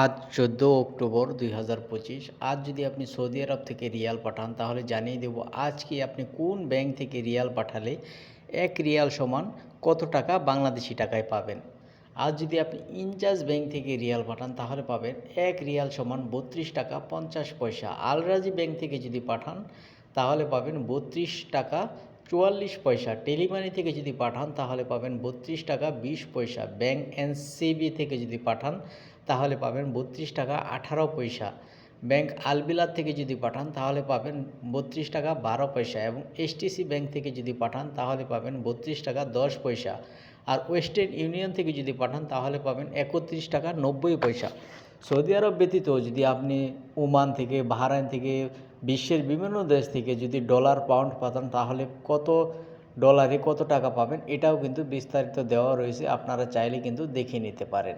আজ চোদ্দ অক্টোবর দুই হাজার পঁচিশ। আজ যদি আপনি সৌদি আরব থেকে রিয়াল পাঠান, তাহলে জানিয়ে দেব আজকে আপনি কোন ব্যাংক থেকে রিয়াল পাঠালে এক রিয়াল সমান কত টাকা বাংলাদেশি টাকায় পাবেন? আজ যদি আপনি ইনচার্জ ব্যাংক থেকে রিয়াল পাঠান, তাহলে পাবেন এক রিয়াল সমান বত্রিশ টাকা পঞ্চাশ পয়সা। আলরাজি ব্যাংক থেকে যদি পাঠান, তাহলে পাবেন বত্রিশ টাকা চুয়াল্লিশ পয়সা টেলিমানি থেকে যদি পাঠান, তাহলে পাবেন বত্রিশ টাকা বিশ পয়সা। ব্যাংক এনসিবি থেকে যদি পাঠান, তাহলে পাবেন বত্রিশ টাকা আঠারো পয়সা। ব্যাংক আলবিলার থেকে যদি পাঠান, তাহলে পাবেন বত্রিশ টাকা বারো পয়সা। এবং এসটিসি ব্যাংক থেকে যদি পাঠান, তাহলে পাবেন বত্রিশ টাকা দশ পয়সা। আর ওয়েস্টার্ন ইউনিয়ন থেকে যদি পাঠান, তাহলে পাবেন একত্রিশ টাকা নব্বই পয়সা। সৌদি আরব ব্যতীত যদি আপনি ওমান থেকে, বাহরাইন থেকে, বিশ্বের বিভিন্ন দেশ থেকে যদি ডলার, পাউন্ড পাঠান, তাহলে কত ডলারে কত টাকা পাবেন, এটাও কিন্তু বিস্তারিত দেওয়া রয়েছে, আপনারা চাইলে কিন্তু দেখে নিতে পারেন।